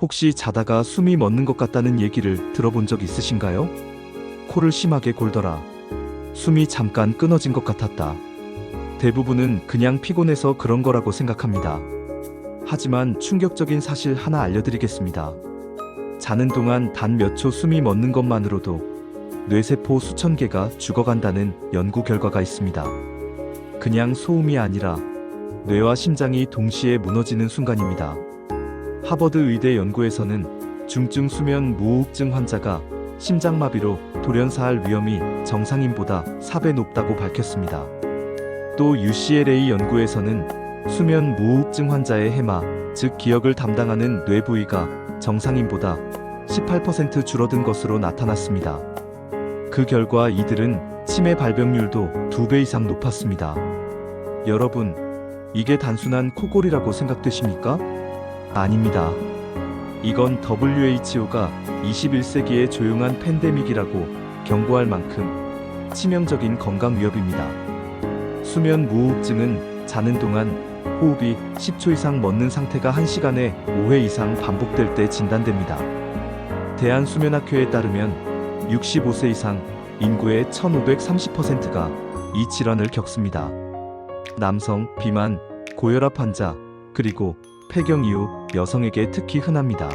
혹시 자다가 숨이 멎는 것 같다는 얘기를 들어본 적 있으신가요? 코를 심하게 골더라. 숨이 잠깐 끊어진 것 같았다. 대부분은 그냥 피곤해서 그런 거라고 생각합니다. 하지만 충격적인 사실 하나 알려드리겠습니다. 자는 동안 단 몇 초 숨이 멎는 것만으로도 뇌세포 수천 개가 죽어간다는 연구 결과가 있습니다. 그냥 소음이 아니라 뇌와 심장이 동시에 무너지는 순간입니다. 하버드 의대 연구에서는 중증 수면 무호흡증 환자가 심장마비로 돌연사할 위험이 정상인보다 4배 높다고 밝혔습니다. 또 UCLA 연구에서는 수면 무호흡증 환자의 해마, 즉 기억을 담당하는 뇌 부위가 정상인보다 18% 줄어든 것으로 나타났습니다. 그 결과 이들은 치매 발병률도 2배 이상 높았습니다. 여러분, 이게 단순한 코골이라고 생각되십니까? 아닙니다. 이건 WHO가 21세기의 조용한 팬데믹이라고 경고할 만큼 치명적인 건강 위협입니다. 수면 무호흡증은 자는 동안 호흡이 10초 이상 멎는 상태가 1시간에 5회 이상 반복될 때 진단됩니다. 대한수면학회에 따르면 65세 이상 인구의 1530%가 이 질환을 겪습니다. 남성, 비만, 고혈압 환자, 그리고 폐경 이후 여성에게 특히 흔합니다.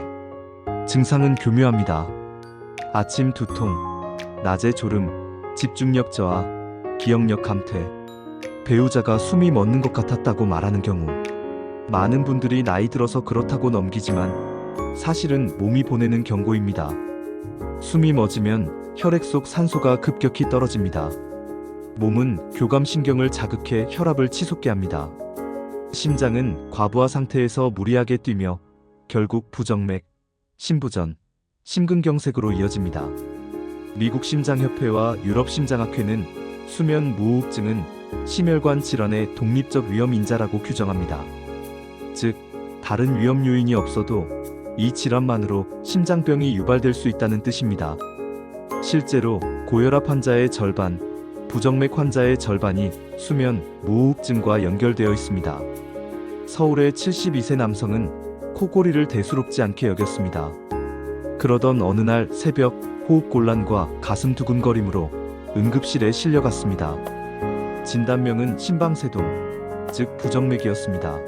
증상은 교묘합니다. 아침 두통, 낮에 졸음, 집중력 저하, 기억력 감퇴, 배우자가 숨이 멎는 것 같았다고 말하는 경우. 많은 분들이 나이 들어서 그렇다고 넘기지만 사실은 몸이 보내는 경고입니다. 숨이 멎으면 혈액 속 산소가 급격히 떨어집니다. 몸은 교감신경을 자극해 혈압을 치솟게 합니다. 심장은 과부하 상태에서 무리하게 뛰며 결국 부정맥, 심부전, 심근경색으로 이어집니다. 미국 심장협회와 유럽 심장학회는 수면 무호흡증은 심혈관 질환의 독립적 위험 인자라고 규정합니다. 즉, 다른 위험 요인이 없어도 이 질환만으로 심장병이 유발될 수 있다는 뜻입니다. 실제로 고혈압 환자의 절반, 부정맥 환자의 절반이 수면 무호흡증과 연결되어 있습니다. 서울의 72세 남성은 코골이를 대수롭지 않게 여겼습니다. 그러던 어느 날 새벽 호흡 곤란과 가슴 두근거림으로 응급실에 실려갔습니다. 진단명은 심방세동, 즉 부정맥이었습니다.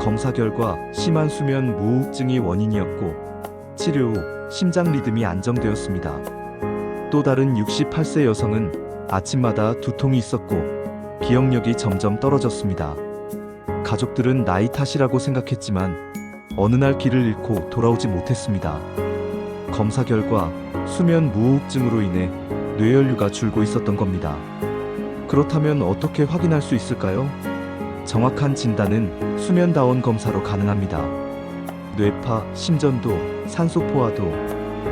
검사 결과 심한 수면 무호흡증이 원인이었고 치료 후 심장 리듬이 안정되었습니다. 또 다른 68세 여성은 아침마다 두통이 있었고 기억력이 점점 떨어졌습니다. 가족들은 나이 탓이라고 생각했지만 어느 날 길을 잃고 돌아오지 못했습니다. 검사 결과 수면 무호흡증으로 인해 뇌혈류가 줄고 있었던 겁니다. 그렇다면 어떻게 확인할 수 있을까요? 정확한 진단은 수면다원 검사로 가능합니다. 뇌파, 심전도, 산소 포화도,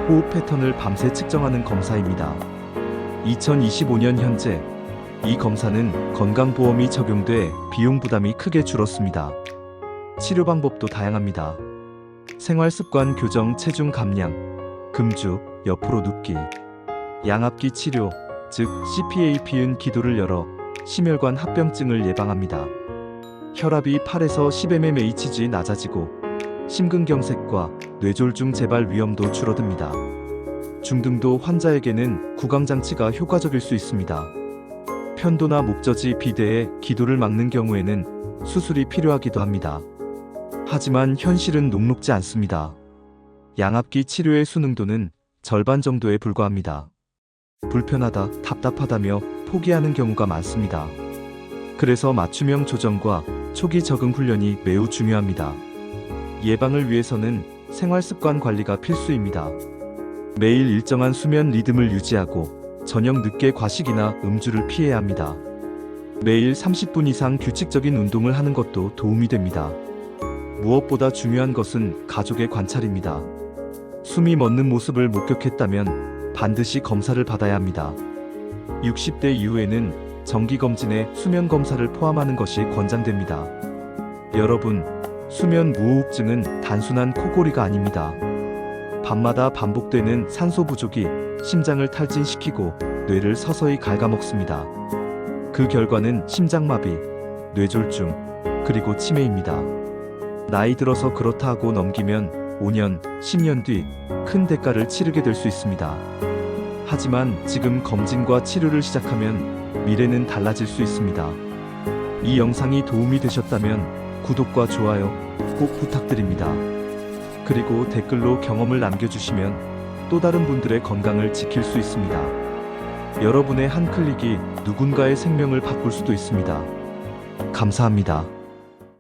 호흡 패턴을 밤새 측정하는 검사입니다. 2025년 현재 이 검사는 건강보험이 적용돼 비용 부담이 크게 줄었습니다. 치료 방법도 다양합니다. 생활 습관 교정, 체중 감량, 금주, 옆으로 눕기, 양압기 치료, 즉 CPAP은 기도를 열어 심혈관 합병증을 예방합니다. 혈압이 8에서 10mmHg 낮아지고 심근경색과 뇌졸중 재발 위험도 줄어듭니다. 중등도 환자에게는 구강장치가 효과적일 수 있습니다. 편도나 목젖이 비대해 기도를 막는 경우에는 수술이 필요하기도 합니다. 하지만 현실은 녹록지 않습니다. 양압기 치료의 수능도는 절반 정도에 불과합니다. 불편하다, 답답하다며 포기하는 경우가 많습니다. 그래서 맞춤형 조정과 초기 적응 훈련이 매우 중요합니다. 예방을 위해서는 생활 습관 관리가 필수입니다. 매일 일정한 수면 리듬을 유지하고 저녁 늦게 과식이나 음주를 피해야 합니다. 매일 30분 이상 규칙적인 운동을 하는 것도 도움이 됩니다. 무엇보다 중요한 것은 가족의 관찰입니다. 숨이 멎는 모습을 목격했다면 반드시 검사를 받아야 합니다. 60대 이후에는 정기검진에 수면 검사를 포함하는 것이 권장됩니다. 여러분, 수면 무호흡증은 단순한 코골이가 아닙니다. 밤마다 반복되는 산소 부족이 심장을 탈진시키고 뇌를 서서히 갉아먹습니다. 그 결과는 심장마비, 뇌졸중, 그리고 치매입니다. 나이 들어서 그렇다 하고 넘기면 5년, 10년 뒤 큰 대가를 치르게 될 수 있습니다. 하지만 지금 검진과 치료를 시작하면 미래는 달라질 수 있습니다. 이 영상이 도움이 되셨다면 구독과 좋아요 꼭 부탁드립니다. 그리고 댓글로 경험을 남겨주시면 또 다른 분들의 건강을 지킬 수 있습니다. 여러분의 한 클릭이 누군가의 생명을 바꿀 수도 있습니다. 감사합니다.